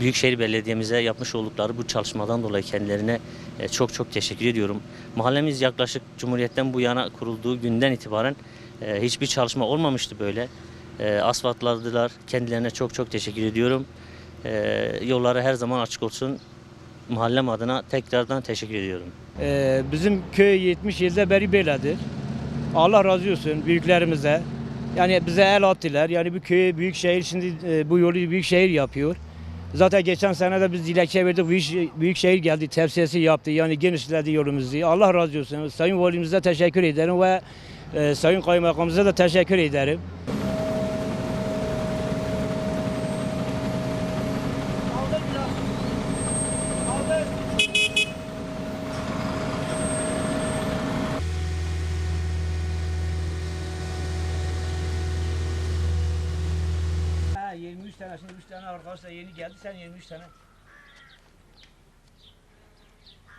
Büyükşehir Belediye'mize yapmış oldukları bu çalışmadan dolayı kendilerine e, çok çok teşekkür ediyorum. Mahallemiz yaklaşık Cumhuriyet'ten bu yana kurulduğu günden itibaren e, hiçbir çalışma olmamıştı böyle. E, asfaltladılar. Kendilerine çok çok teşekkür ediyorum. Yolları her zaman açık olsun. Mahallem adına tekrardan teşekkür ediyorum. Bizim köy 70 yılda beri böyledir. Allah razı olsun büyüklerimize. Yani bize el attılar. Yani bu köyü büyük şehir şimdi e, bu yolu büyük şehir yapıyor. Zaten geçen sene de biz dilekçe verdik. Büyük, büyük şehir geldi, tepsiyesi yaptı. Yani genişledi yolumuzu. Allah razı olsun. Sayın Valimize teşekkür ederim ve e, Sayın Kaymakamımıza da teşekkür ederim. 23 tane şimdi 3 tane arkadaşlar yeni geldi sen 23 tane